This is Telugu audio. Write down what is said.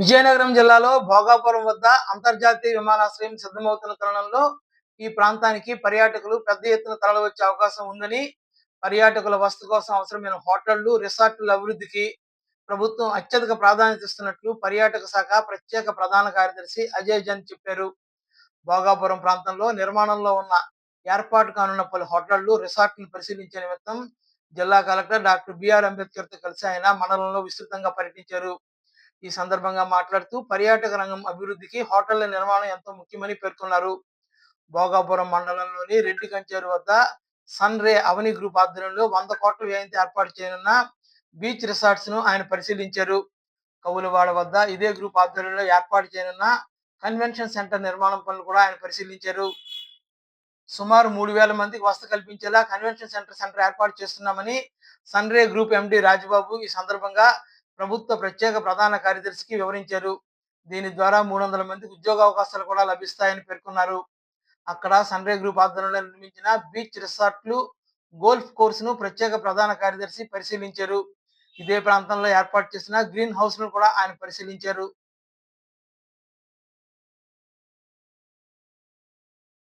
విజయనగరం జిల్లాలో భోగాపురం వద్ద అంతర్జాతీయ విమానాశ్రయం సిద్ధమవుతున్న తరుణంలో ఈ ప్రాంతానికి పర్యాటకులు పెద్ద ఎత్తున తరలివచ్చే అవకాశం ఉందని పర్యాటకుల వసతి కోసం అవసరమైన హోటళ్ళు రిసార్టుల అభివృద్ధికి ప్రభుత్వం అత్యధిక ప్రాధాన్యత ఇస్తున్నట్లు పర్యాటక శాఖ ప్రత్యేక ప్రధాన కార్యదర్శి అజయ్ జన్ చెప్పారు. భోగాపురం ప్రాంతంలో నిర్మాణంలో ఉన్న ఏర్పాటు కానున్న పలు హోటళ్ళు రిసార్ట్లను పరిశీలించే నిమిత్తం జిల్లా కలెక్టర్ డాక్టర్ బిఆర్ అంబేద్కర్తో కలిసి ఆయన మండలంలో విస్తృతంగా పర్యటించారు. ఈ సందర్భంగా మాట్లాడుతూ పర్యాటక రంగం అభివృద్ధికి హోటళ్ళ నిర్మాణం ఎంతో ముఖ్యమని పేర్కొన్నారు. భోగాపురం మండలంలోని రెడ్డి కంచేరు వద్ద సన్ రే అవని గ్రూప్ ఆధ్వర్యంలో వంద కోట్ల వ్యయంతో ఏర్పాటు చేయనున్న బీచ్ రిసార్ట్స్ను ఆయన పరిశీలించారు. కవులవాడ వద్ద ఇదే గ్రూప్ ఆధ్వర్యంలో ఏర్పాటు చేయనున్న కన్వెన్షన్ సెంటర్ నిర్మాణం పనులు కూడా ఆయన పరిశీలించారు. సుమారు మూడు వేల మందికి వసతి కల్పించేలా కన్వెన్షన్ సెంటర్ సెంటర్ ఏర్పాటు చేస్తున్నామని sun ray group MD Rajababu ఈ సందర్భంగా ప్రభుత్వ ప్రత్యేక ప్రధాన కార్యదర్శికి వివరించారు. దీని ద్వారా మూడు వందల మందికి ఉద్యోగ అవకాశాలు కూడా లభిస్తాయని పేర్కొన్నారు. అక్కడ సన్రే గ్రూప్ ఆధ్వర్యంలో నిర్మించిన బీచ్ రిసార్ట్లు గోల్ఫ్ కోర్సును ప్రత్యేక ప్రధాన కార్యదర్శి పరిశీలించారు. ఇదే ప్రాంతంలో ఏర్పాటు చేసిన గ్రీన్ హౌస్ను కూడా ఆయన పరిశీలించారు.